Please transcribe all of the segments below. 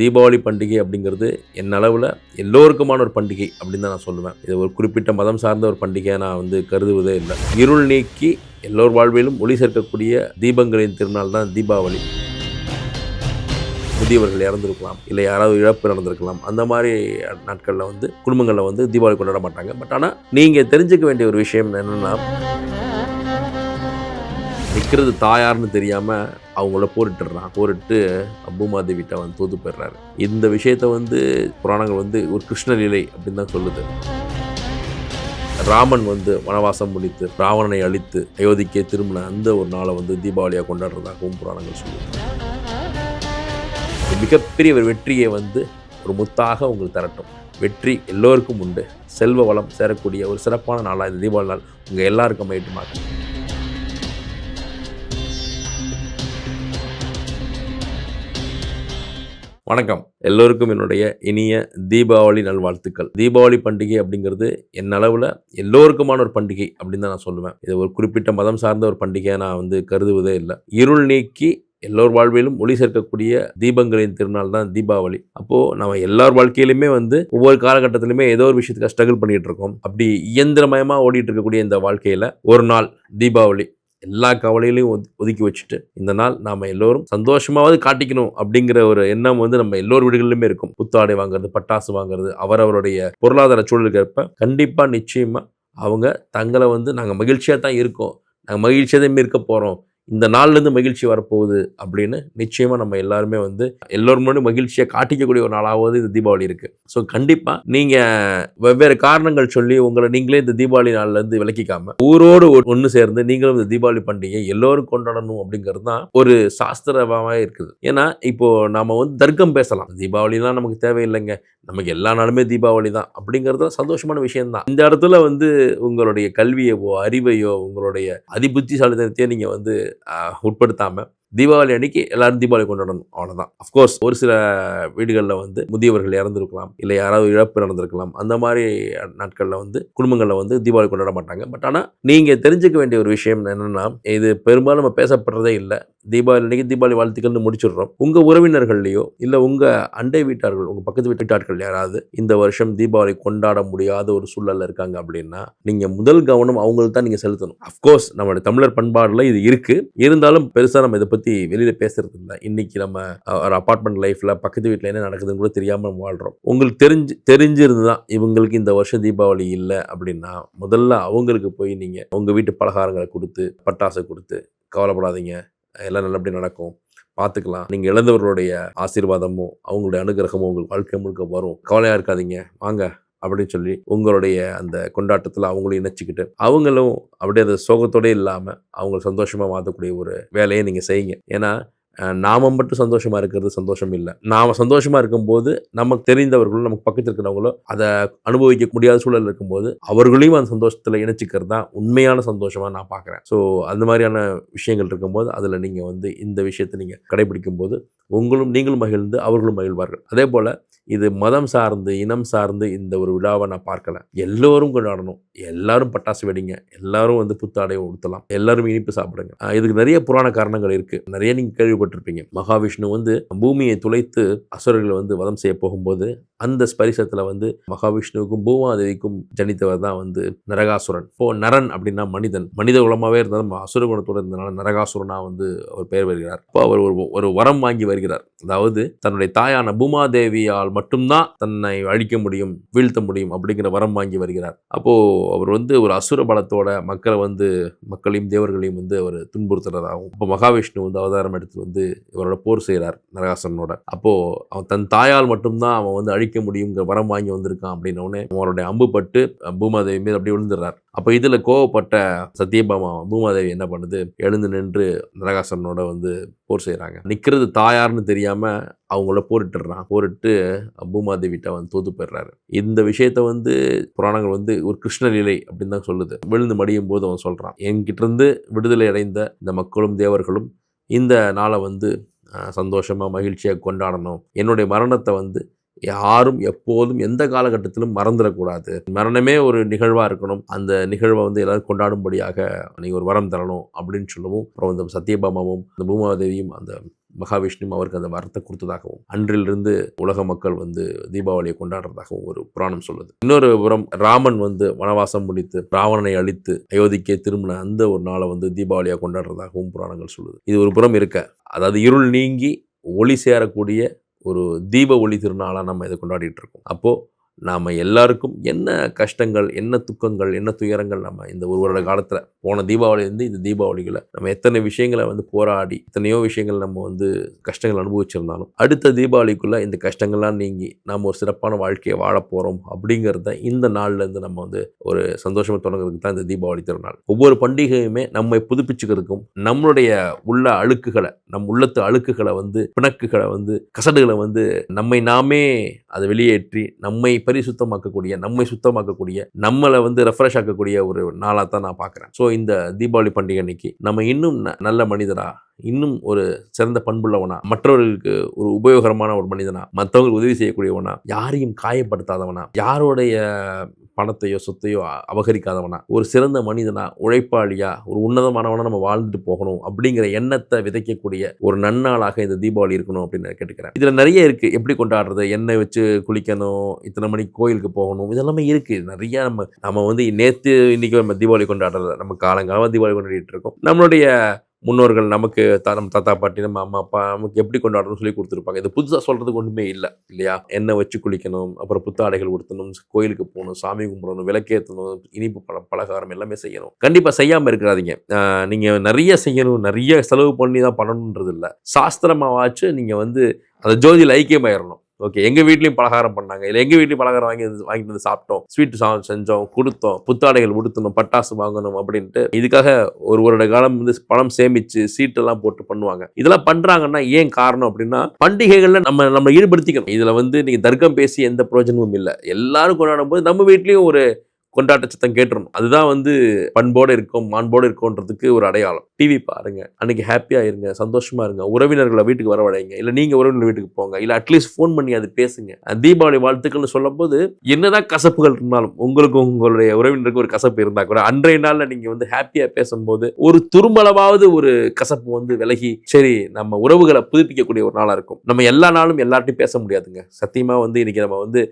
தீபாவளி பண்டிகை அப்படிங்கிறது என் அளவில் எல்லோருக்குமான ஒரு பண்டிகை அப்படின்னு தான் நான் சொல்லுவேன். இது ஒரு குறிப்பிட்ட மதம் சார்ந்த ஒரு பண்டிகையை நான் வந்து கருதுவதே இல்லை. இருள் நீக்கி எல்லோர் வாழ்விலும் ஒளி சேர்க்கக்கூடிய தீபங்களின் திருநாள் தான் தீபாவளி. முதியவர்கள் இறந்துருக்கலாம் இல்லை யாராவது இழப்பு நடந்திருக்கலாம். அந்த மாதிரி நாட்களில் வந்து குடும்பங்களில் வந்து தீபாவளி கொண்டாட மாட்டாங்க. பட் ஆனால் நீங்கள் தெரிஞ்சுக்க வேண்டிய ஒரு விஷயம் என்னென்னா நிற்கிறது தாயார்னு தெரியாமல் அவங்கள போரிட்டுறான் போரிட்டு பூமாதேவிட்ட வந்து தோத்து போயிடுறாரு. இந்த விஷயத்தை வந்து புராணங்கள் வந்து ஒரு கிருஷ்ணலீலை அப்படின்னு தான் சொல்லுது. ராமன் வந்து வனவாசம் முடித்து ராவணனை அழித்து அயோத்திக்கே திரும்பின அந்த ஒரு நாளை வந்து தீபாவளியாக கொண்டாடுறதாகவும் புராணங்கள் சொல்லுது. மிகப்பெரிய ஒரு வெற்றியை வந்து ஒரு முத்தாக உங்களுக்கு தரட்டும். வெற்றி எல்லோருக்கும் உண்டு. செல்வ வளம் சேரக்கூடிய ஒரு சிறப்பான நாளாக இந்த தீபாவளி நாள் உங்கள் எல்லாருக்கும் மைட்டுமாக வணக்கம். எல்லோருக்கும் என்னுடைய இனிய தீபாவளி நல்வாழ்த்துக்கள். தீபாவளி பண்டிகை அப்படிங்கிறது என் அளவில் எல்லோருக்குமான ஒரு பண்டிகை அப்படின்னு தான் நான் சொல்லுவேன். இது ஒரு குறிப்பிட்ட மதம் சார்ந்த ஒரு பண்டிகையை நான் வந்து கருதுவதே இல்லை. இருள் நீக்கி எல்லோர் வாழ்விலும் ஒளி சேர்க்கக்கூடிய தீபங்களின் திருநாள் தான் தீபாவளி. அப்போது நம்ம எல்லார் வாழ்க்கையிலுமே வந்து ஒவ்வொரு காலகட்டத்திலுமே ஏதோ ஒரு விஷயத்துக்கு ஸ்ட்ரகிள் பண்ணிட்டு இருக்கோம். அப்படி இயந்திரமயமாக ஓடிட்டு இருக்கக்கூடிய இந்த வாழ்க்கையில் ஒரு நாள் தீபாவளி. எல்லா கவலையிலையும் ஒதுக்கி வச்சுட்டு இந்த நாள் நாம் எல்லோரும் சந்தோஷமாவது காட்டிக்கணும் அப்படிங்கிற ஒரு எண்ணம் வந்து நம்ம எல்லோர் வீடுகளிலுமே இருக்கும். புத்தாடை வாங்குறது பட்டாசு வாங்குறது அவரவருடைய பொருளாதார சூழலுக்கு ஏற்ப கண்டிப்பாக நிச்சயமாக அவங்க தங்களை வந்து நாங்கள் மகிழ்ச்சியாக தான் இருக்கோம். நாங்கள் மகிழ்ச்சியாக தான் இருக்க போகிறோம் இந்த நாள்லேருந்து மகிழ்ச்சி வரப்போகுது அப்படின்னு நிச்சயமாக நம்ம எல்லாருமே வந்து எல்லோரும் முன்னாடி மகிழ்ச்சியை காட்டிக்கக்கூடிய ஒரு நாளாவது இந்த தீபாவளி இருக்குது ஸோ கண்டிப்பாக நீங்கள் வெவ்வேறு காரணங்கள் சொல்லி உங்களை நீங்களே இந்த தீபாவளி நாள்லேருந்து விலக்கிக்காமல் ஊரோடு ஒன்று சேர்ந்து நீங்களும் இந்த தீபாவளி பண்டிகை எல்லோரும் கொண்டாடணும் அப்படிங்கிறது தான் ஒரு சாஸ்திரமாக இருக்குது. ஏன்னா இப்போது நாம் வந்து தர்க்கம் பேசலாம். தீபாவளிலாம் நமக்கு தேவையில்லைங்க. நமக்கு எல்லா நாளுமே தீபாவளி தான் அப்படிங்கிறது சந்தோஷமான விஷயம்தான். இந்த இடத்துல வந்து உங்களுடைய கல்வியவோ அறிவையோ உங்களுடைய அதிபுத்திசாலித்தனத்தையோ நீங்கள் வந்து உட்படுத்தாமல் தீபாவளி அன்னைக்கு எல்லாரும் தீபாவளி கொண்டாடணும். அவ்வளோதான் அஃப்கோர்ஸ் ஒரு சில வீடுகளில் வந்து முதியவர்கள் இறந்துருக்கலாம். இல்லை யாராவது இழப்பு நடந்திருக்கலாம். அந்த மாதிரி நாட்களில் வந்து குடும்பங்களில் வந்து தீபாவளி கொண்டாட மாட்டாங்க. பட் ஆனால் நீங்கள் தெரிஞ்சுக்க வேண்டிய ஒரு விஷயம் என்னென்னா இது பெரும்பாலும் நம்ம பேசப்படுறதே இல்லை. தீபாவளி அன்னைக்கு தீபாவளி வாழ்த்துக்கள்னு முடிச்சிடுறோம். உங்கள் உறவினர்கள்லையோ இல்லை உங்கள் அண்டை வீட்டார்கள் உங்கள் பக்கத்து வீட்டார்கள் யாராவது இந்த வருஷம் தீபாவளி கொண்டாட முடியாத ஒரு சூழலில் இருக்காங்க அப்படின்னா நீங்கள் முதல் கவனம் அவங்களுக்கு தான் நீங்கள் செலுத்தணும் அஃப்கோர்ஸ் நம்மளுடைய தமிழர் பண்பாடில் இது இருக்குது இருந்தாலும் பெருசாக நம்ம இதை பற்றி வெளியில் பேசுறது இல்லை. இன்னைக்கு நம்ம ஒரு அப்பார்ட்மெண்ட் லைஃப்பில் பக்கத்து வீட்டில் என்ன நடக்குதுன்னு கூட தெரியாமல் நம்ம வாழ்கிறோம் உங்களுக்கு தெரிஞ்சு தெரிஞ்சிருந்து தான் இவங்களுக்கு இந்த வருஷம் தீபாவளி இல்லை அப்படின்னா முதல்ல அவங்களுக்கு போய் நீங்கள் உங்கள் வீட்டு பலகாரங்களை கொடுத்து பட்டாசு கொடுத்து கவலைப்படாதீங்க. எல்லாம் நல்லபடியாக நடக்கும். பார்த்துக்கலாம் நீங்கள் இழந்தவர்களுடைய ஆசீர்வாதமும் அவங்களுடைய அனுகிரகமும் உங்களுக்கு வாழ்க்கை முழுக்க வரும். கவலையாக இருக்காதீங்க. வாங்க. அப்படின்னு சொல்லி உங்களுடைய அந்த கொண்டாட்டத்தில் அவங்களும் இணைச்சிக்கிட்டு அவங்களும் அப்படியே அந்த சோகத்தோடே இல்லாமல் அவங்க சந்தோஷமாக மாற்றக்கூடிய ஒரு வேலையை நீங்கள் செய்யுங்க. ஏன்னா நாம மட்டும் சந்தோஷமாக இருக்கிறது சந்தோஷம் இல்லை. நாம் சந்தோஷமாக இருக்கும்போது நமக்கு தெரிந்தவர்களும் நமக்கு பக்கத்தில் இருக்கிறவங்களோ அதை அனுபவிக்க முடியாத சூழல் இருக்கும்போது அவர்களையும் அந்த சந்தோஷத்தில் இணைச்சிக்கிறது தான் உண்மையான சந்தோஷமாக நான் பார்க்குறேன் ஸோ அந்த மாதிரியான விஷயங்கள் இருக்கும்போது அதில் நீங்கள் வந்து இந்த விஷயத்தை நீங்கள் கடைபிடிக்கும் போது உங்களும் நீங்களும் மகிழ்ந்து அவர்களும் மகிழ்வார்கள். அதே போல் இது மதம் சார்ந்து இனம் சார்ந்து இந்த ஒரு விழாவை நான் பார்க்கல. எல்லோரும் கொண்டாடணும். எல்லாரும் பட்டாசு வெடிங்க. எல்லாரும் வந்து புத்தாடை உடுத்தலாம். எல்லாரும் இனிப்பு சாப்பிடுங்க. இதுக்கு நிறைய புராண காரணங்கள் இருக்கு. நிறைய நீங்க கேள்விப்பட்டிருப்பீங்க. மகாவிஷ்ணு வந்து பூமியை துளைத்து அசுரர்களை வந்து வதம் செய்ய போகும்போது அந்த ஸ்பரிசத்தில் வந்து மகாவிஷ்ணுவுக்கும் பூமாதேவிக்கும் ஜனித்தவர் தான் வந்து நரகாசுரன். இப்போ நரன் அப்படின்னா மனிதன். மனித குலமாகவே இருந்தாலும் அசுர குணத்தோடு இருந்தனால நரகாசுரனா வந்து அவர் பெயர் வருகிறார் இப்போ அவர் ஒரு ஒரு வரம் வாங்கி வருகிறார். அதாவது தன்னுடைய தாயான பூமாதேவியால் மட்டும்தான் தன்னை அழிக்க முடியும் வீழ்த்த முடியும் அப்படிங்கிற வரம் வாங்கி வருகிறார். அப்போது அவர் வந்து ஒரு அசுர பலத்தோட மக்களை வந்து மக்களையும் தேவர்களையும் வந்து அவர் துன்புறுத்துறதாகவும் இப்போ மகாவிஷ்ணு வந்து அவதாரம் எடுத்து வந்து இவரோட போர் செய்கிறார் நரகாசனோட. அப்போ அவன் தன் தாயால் மட்டும்தான் அவன் வந்து அழிக்க முடியுங்கிற வரம் வாங்கி வந்திருக்கான் அப்படின்னோடனே அவனுடைய அம்பு பட்டு பூமாதேவி மீது அப்படியே விழுந்துடுறார். அப்போ இதில் கோவப்பட்ட சத்தியபாமா பூமாதேவி என்ன பண்ணுது? எழுந்து நின்று நரகாசனோட வந்து போர் செய்கிறாங்க நிற்கிறது தாயார்னு தெரியாமல் அவங்கள போரிட்டுறான். போரிட்டு பூமாதேவிட்ட வந்து தோத்து போயிடுறாரு. இந்த விஷயத்த வந்து புராணங்கள் வந்து ஒரு கிருஷ்ணலீலை அப்படின்னு தான் சொல்லுது. விழுந்து மடியும் போது அவன் சொல்கிறான் என்கிட்டருந்து விடுதலை அடைந்த இந்த மக்களும் தேவர்களும் இந்த நாளை வந்து சந்தோஷமாக மகிழ்ச்சியாக கொண்டாடணும். என்னுடைய மரணத்தை வந்து யாரும் எப்போதும் எந்த காலகட்டத்திலும் மறந்துடக்கூடாது. மரணமே ஒரு நிகழ்வாக இருக்கணும். அந்த நிகழ்வை வந்து எல்லாரும் கொண்டாடும்படியாக நீங்கள் ஒரு வரம் தரணும் அப்படின்னு சொல்லவும் அப்புறம் இந்த சத்யபாமாவும் அந்த பூமாதேவியும் அந்த மகாவிஷ்ணு அவருக்கு அந்த வரத்தை கொடுத்ததாகவும் அன்றிலிருந்து உலக மக்கள் வந்து தீபாவளியை கொண்டாடுறதாகவும் ஒரு புராணம் சொல்லுது. இன்னொரு புறம் ராமன் வந்து வனவாசம் முடித்து ராவணனை அழித்து அயோத்திக்கே திரும்பின அந்த ஒரு நாளை வந்து தீபாவளியாக கொண்டாடுறதாகவும் புராணங்கள் சொல்லுது. இது ஒரு புறம் இருக்க. அதாவது இருள் நீங்கி ஒளி சேரக்கூடிய ஒரு தீப ஒளி திருநாளாக நம்ம இதை கொண்டாடிட்டு இருக்கோம். அப்போது நாம் எல்லாருக்கும் என்ன கஷ்டங்கள் என்ன துக்கங்கள் என்ன துயரங்கள் நம்ம இந்த ஒரு வருட காலத்தில் போன தீபாவளிலேருந்து இந்த தீபாவளிகளை நம்ம எத்தனை விஷயங்களை வந்து போராடி எத்தனையோ விஷயங்கள் நம்ம வந்து கஷ்டங்கள் அனுபவிச்சிருந்தாலும் அடுத்த தீபாவளிக்குள்ளே இந்த கஷ்டங்கள்லாம் நீங்கி நாம் ஒரு சிறப்பான வாழ்க்கையை வாழ போகிறோம் அப்படிங்கிறத இந்த நாள்லேருந்து நம்ம வந்து ஒரு சந்தோஷமாக தொடங்குறதுக்கு தான் இந்த தீபாவளி திருநாள். ஒவ்வொரு பண்டிகையுமே நம்மை புதுப்பிச்சுக்கிறதுக்கும் நம்மளுடைய உள்ள அழுக்குகளை நம் உள்ளத்து அழுக்குகளை வந்து பிணக்குகளை வந்து கசடுகளை வந்து நம்மை நாமே அதை வெளியேற்றி நம்மை பரிசுத்தமாக்கக்கூடிய நம்மை சுத்தமாக்கக்கூடிய நம்மளை வந்து ரெஃப்ரெஷ் ஆக்கக்கூடிய ஒரு நாளாக தான் நான் பார்க்குறேன். ஸோ இந்த தீபாவளி பண்டிகை அன்னைக்கு நம்ம இன்னும் ந- நல்ல மனிதராக இன்னும் ஒரு சிறந்த பண்புள்ளவனா மற்றவர்களுக்கு ஒரு உபயோகரமான ஒரு மனிதனா மற்றவங்களுக்கு உதவி செய்யக்கூடியவனா யாரையும் காயப்படுத்தாதவனா யாருடைய பணத்தையோ சொத்தையோ அபகரிக்காதவனா ஒரு சிறந்த மனிதனா உழைப்பாளியா ஒரு உன்னதமானவனா நம்ம வாழ்ந்துட்டு போகணும் அப்படிங்கிற எண்ணத்தை விதைக்கக்கூடிய ஒரு நன்னாளாக இந்த தீபாவளி இருக்கணும் அப்படின்னு கேட்டுக்கிறேன். இதில் நிறைய இருக்குது எப்படி கொண்டாடுறது எண்ணெய் வச்சு குளிக்கணும் இத்தனை மணிக்கு கோயிலுக்கு போகணும் இதெல்லாமே இருக்குது நிறைய நம்ம நம்ம வந்து நேற்று இன்றைக்கி நம்ம தீபாவளி கொண்டாடுறது நம்ம காலங்காலமாக தீபாவளி கொண்டாடிட்டு இருக்கோம். நம்மளுடைய முன்னோர்கள் நமக்கு தா நம்ம தாத்தா பாட்டி நம்ம அம்மா அப்பா நமக்கு எப்படி கொண்டாடணும்னு சொல்லி கொடுத்துருப்பாங்க. இது புதுசாக சொல்கிறதுக்கு ஒன்றுமே இல்லை இல்லையா? எண்ணெய் வச்சு குளிக்கணும் அப்புறம் புத்தாடைகள் உடுத்தணும் கோயிலுக்கு போகணும் சாமி கும்பிடணும் விளக்கேற்றணும் இனிப்பு பழம் பலகாரம் எல்லாமே செய்யணும். கண்டிப்பாக செய்யாமல் இருக்கிறாதீங்க. நீங்கள் நிறைய செய்யணும் நிறைய செலவு பண்ணி தான் பண்ணணுன்றது இல்லை. சாஸ்திரமாவாச்சு நீங்கள் வந்து அந்த ஜோதியில் ஐக்கியமாயிடணும் ஓகே எங்கள் வீட்லேயும் பலகாரம் பண்ணாங்க. இல்லை எங்கள் வீட்லேயும் பலகாரம் வாங்கி வந்து- வாங்கிட்டு வந்து சாப்பிட்டோம். ஸ்வீட் சா செஞ்சோம் கொடுத்தோம். புத்தாடைகள் உடுத்தணும் பட்டாசு வாங்கணும் அப்படின்ட்டு இதுக்காக ஒரு வருட காலம் வந்து பணம் சேமிச்சு சீட்டெல்லாம் போட்டு பண்ணுவாங்க. இதெல்லாம் பண்றாங்கன்னா ஏன் காரணம் அப்படின்னா பண்டிகைகள்ல நம்ம நம்ம ஈடுபடுத்திக்கணும். இதுல வந்து நீங்க தர்க்கம் பேசி எந்த பிரயோஜனமும் இல்லை. எல்லாரும் கொண்டாடும் போது நம்ம வீட்லயும் ஒரு கொண்டாட்ட சத்தம் கேட்டுறணும். அதுதான் வந்து பண்போடு இருக்கும் மாண்போடு இருக்கோன்றதுக்கு ஒரு அடையாளம். டிவி பாருங்க. அன்னைக்கு ஹாப்பியாக இருங்க சந்தோஷமா இருங்க. உறவினர்களை வீட்டுக்கு வரவழைங்க. இல்லை நீங்கள் உறவினர் வீட்டுக்கு போங்க. இல்லை அட்லீஸ்ட் ஃபோன் பண்ணி அது பேசுங்க. தீபாவளி வாழ்த்துக்கள்னு சொல்லும்போது என்னதான் கசப்புகள் இருந்தாலும் உங்களுக்கு உங்களுடைய உறவினருக்கு ஒரு கசப்பு இருந்தால் கூட அன்றைய நாளில் நீங்கள் வந்து ஹாப்பியாக பேசும்போது ஒரு துரும்பளவாவது ஒரு கசப்பு வந்து விலகி சரி நம்ம உறவுகளை புதுப்பிக்கக்கூடிய ஒரு நாளாக இருக்கும். நம்ம எல்லா நாளும் எல்லார்ட்டையும் பேச முடியாதுங்க. சத்தியமாக வந்து இன்னைக்கு நம்ம வந்து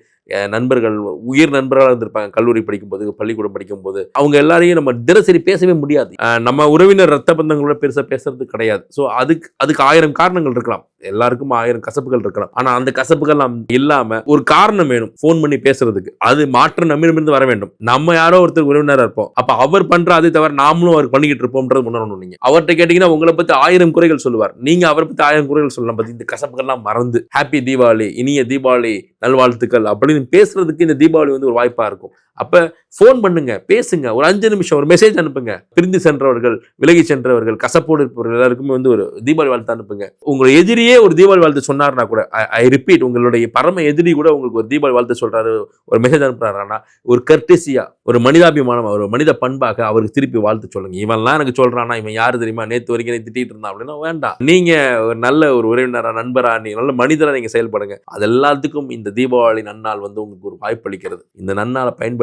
நண்பர்கள் உயிர் நண்பர்களாக இருந்திருப்பாங்க. கல்லூரி படிக்கும்போது பள்ளிக்கூடம் படிக்கும்போது. அவங்க எல்லாரையும் நம்ம தினசரி பேசவே முடியாது. நம்ம உறவினர் ரத்த பந்தங்களோட பெருசாக பேசுறது கிடையாது. ஸோ அதுக்கு அதுக்கு ஆயிரம் காரணங்கள் இருக்கலாம். எல்லாருக்கும் ஆயிரம் கசப்புகள் இருக்கலாம். ஆனா அந்த கசப்புகள் நாம் இல்லாம ஒரு காரணம் வேணும் போன் பண்ணி பேசுறதுக்கு. அது மாற்றம் நம்மிடமிருந்து வர வேண்டும். நம்ம யாரோ ஒருத்தர் உறவினரா இருப்போம். அப்ப அவர் பண்ற அதை தவிர நாமளும் அவர் பண்ணிக்கிட்டு இருப்போம்ன்றது உணரணும் நீங்க. அவர்கிட்ட கேட்டீங்கன்னா உங்களை பத்தி ஆயிரம் குறைகள் சொல்லுவார். நீங்க அவரை பத்தி ஆயிரம் குறைகள் சொல்லலாம். பத்தி இந்த கசப்புகள்லாம் மறந்து ஹாப்பி தீபாவளி இனிய தீபாவளி நல்வாழ்த்துக்கள் அப்படின்னு பேசுறதுக்கு இந்த தீபாவளி வந்து ஒரு வாய்ப்பா இருக்கும். அப்ப ஃபோன் பண்ணுங்க பேசுங்க. ஒரு அஞ்சு நிமிஷம் ஒரு மெசேஜ் அனுப்புங்க. பிரிந்து சென்றவர்கள் விலகி சென்றவர்கள் கசப்போடு இருப்பவர்கள் எல்லாருக்குமே வந்து ஒரு தீபாவளி வாழ்த்து அனுப்புங்க. உங்க எதிரியே ஒரு தீபாவளி வாழ்த்து சொன்னார்னா கூட ஐ ரிப்பீட் உங்களுடைய பரம எதிரி கூட உங்களுக்கு ஒரு தீபாவளி வாழ்த்து சொல்றாரு ஒரு மெசேஜ் அனுப்புறாருன்னா ஒரு கர்டேசியா ஒரு மனிதாபிமானம் ஒரு மனித பண்பாக அவருக்கு திருப்பி வாழ்த்து சொல்லுங்க. இவன்லாம் எனக்கு சொல்றானா இவன் யாரு தெரியுமா? நேத்து வரைக்கும் திட்டிட்டு இருந்தான் அப்படின்னா வேண்டாம். நீங்க ஒரு நல்ல ஒரு உறவினரா நண்பரா நீங்க நல்ல மனிதரா நீங்க செயல்படுங்க. அது எல்லாத்துக்கும் இந்த தீபாவளி நன்னாள் வந்து உங்களுக்கு ஒரு வாய்ப்பு அளிக்கிறது இந்த நன்னாளை பயன்படுத்தி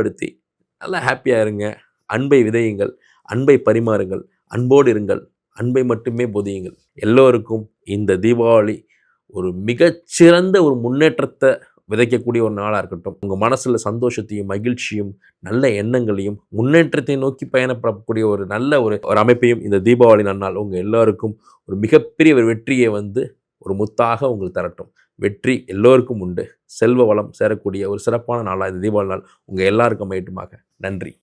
நல்லா ஹாப்பியாக இருங்க. அன்பை விதையுங்கள். அன்பை பரிமாறுங்கள். அன்போடு இருங்கள். அன்பை மட்டுமே பொதியுங்கள். எல்லோருக்கும் இந்த தீபாவளி ஒரு மிகச்சிறந்த ஒரு முன்னேற்றத்தை விதைக்கக்கூடிய ஒரு நாளாக இருக்கட்டும். உங்கள் மனசில் சந்தோஷத்தையும் மகிழ்ச்சியும் நல்ல எண்ணங்களையும் முன்னேற்றத்தை நோக்கி பயணப்படக்கூடிய ஒரு நல்ல ஒரு ஒரு அமைப்பையும் இந்த தீபாவளி நன்னால் உங்கள் எல்லாருக்கும் ஒரு மிகப்பெரிய ஒரு வெற்றியை வந்து ஒரு முத்தாக உங்களுக்கு தரட்டும். வெற்றி எல்லோருக்கும் உண்டு. செல்வ வளம் சேரக்கூடிய ஒரு சிறப்பான நாளாக இந்த தீபாவளி நாள் உங்கள் எல்லாருக்கும் அமையட்டுமாக. நன்றி.